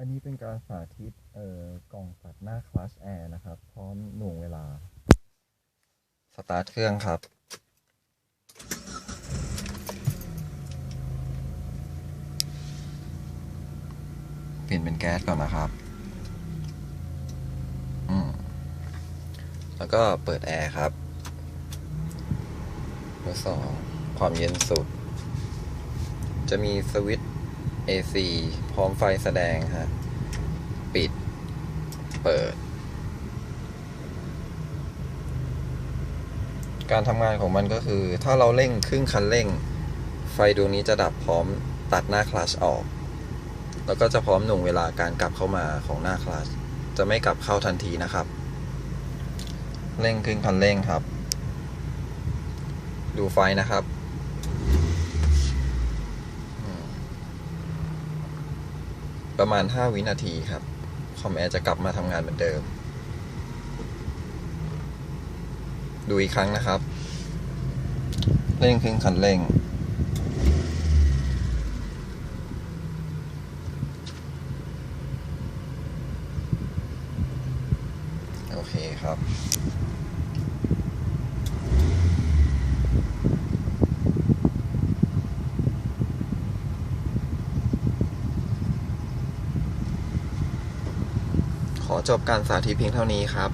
อันนี้เป็นการสาธิตเอ่อกล่องตัดหน้าคลัชแอร์นะครับ พร้อมหน่วงเวลา สตาร์ทเครื่องครับ เปลี่ยนเป็นแก๊สก่อนนะครับอืมแล้วก็เปิดแอร์ครับเบอร์สองความเย็นสุด จะมีสวิตช์ AC พร้อมไฟแสดงฮะ ปิด เปิด การทำงานของมันก็คือ ถ้าเราเร่งครึ่งคันเร่ง ไฟดวงนี้จะดับพร้อมตัดหน้าคลัชออก แล้วก็จะพร้อมหน่วงเวลาการกลับเข้ามาของหน้าคลัชจะไม่กลับเข้าทันทีนะครับ เร่งครึ่งคันเร่งครับ ดูไฟนะครับอืม ประมาณ 5 วินาทีครับ คอมแอร์จะกลับมาทำงานเหมือนเดิม ดูอีกครั้งนะครับ เร่งครึ่งคันเร่ง โอเคครับ ขอจบการสาธิตเพียงเท่านี้ครับ